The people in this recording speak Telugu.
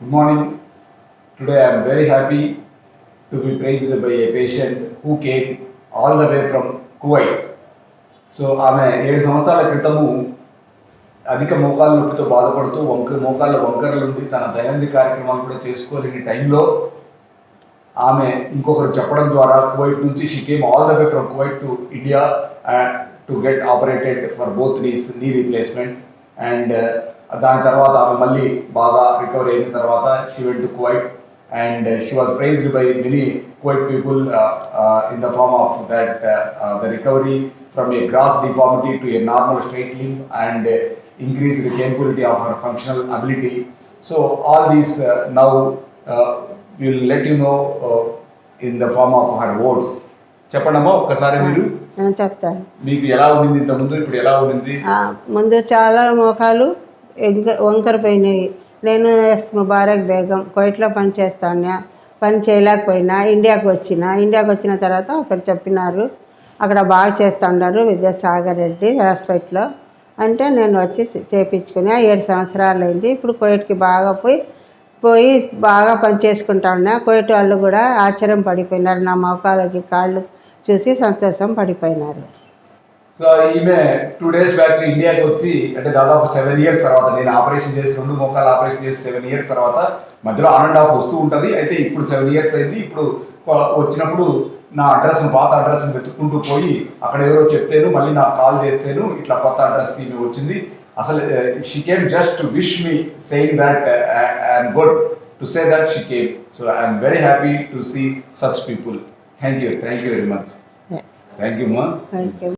Good morning. Today I am very happy to be praised by a patient who came all the way from Kuwait so ఆమె ఏడు సంవత్సరాల క్రితము అధిక మోకాళ్ళ నొప్పితో బాధపడుతూ వంక మోకాళ్ళ వంకరలుండి తన దైనంది కార్యక్రమాలు కూడా చేసుకోలేని టైంలో ఆమె ఇంకొకరు చెప్పడం ద్వారా కువైట్ నుంచి she came all the way from Kuwait to India to get operated for both knees knee replacement and దాని తర్వాత ఆమె మళ్ళీ బాగా రికవరీ అయిన తర్వాత she went to Kuwait and she was prized by many Kuwait people in the form of that the recovery from a gross deformity to a normal straight limb and increase the capability of her functional ability. So all these uh, now uh, will let you know uh, in the form of her words. చెప్పండమ్మా ఒక్కసారి మీరు చెప్తాను మీకు ఎలా ఉండింది ఇంత ముందు ఇప్పుడు ఎలా ఉండింది ముందు చాలా మోకాలు ఎంక- వంకర పోయినాయి. నేను ఎస్ ముబారక్ బేగం కోయిట్లో పనిచేస్తాను పని చేయలేకపోయినా ఇండియాకి వచ్చిన ఇండియాకి వచ్చిన తర్వాత అక్కడ చెప్పినారు అక్కడ బాగా చేస్తున్నారు విద్యాసాగర్ రెడ్డి హాస్పిటల్లో. అంటే నేను వచ్చి చేయించుకుని ఏడు సంవత్సరాలు అయింది ఇప్పుడు కోయిట్కి బాగా పోయి పోయి బాగా పని చేసుకుంటా ఉన్నా కోయిట్ వాళ్ళు కూడా ఆశ్చర్యం పడిపోయినారు. నా మోకాలకి కాళ్ళు చూసి సంతోషం పడిపోయినారు. సో ఈమె టూ డేస్ బ్యాక్ ఇండియాకి వచ్చి అంటే దాదాపు సెవెన్ ఇయర్స్ తర్వాత నేను ఆపరేషన్ చేసి రెండు మోకాలు ఆపరేషన్ చేసి సెవెన్ ఇయర్స్ తర్వాత మధ్యలో ఆన్ అండ్ ఆఫ్ వస్తూ ఉంటుంది. అయితే ఇప్పుడు సెవెన్ ఇయర్స్ అయింది. ఇప్పుడు వచ్చినప్పుడు నా అడ్రస్ను పాత అడ్రస్ను వెతుక్కుంటూ పోయి అక్కడ ఎవరో చెప్తేను మళ్ళీ నాకు కాల్ చేస్తేను ఇట్లా కొత్త అడ్రస్కి ఈమె వచ్చింది. అసలు she came just wish me saying that I'm good to say that she came so I'm very happy to see such people thank you thank you very much thank you ma'am thank you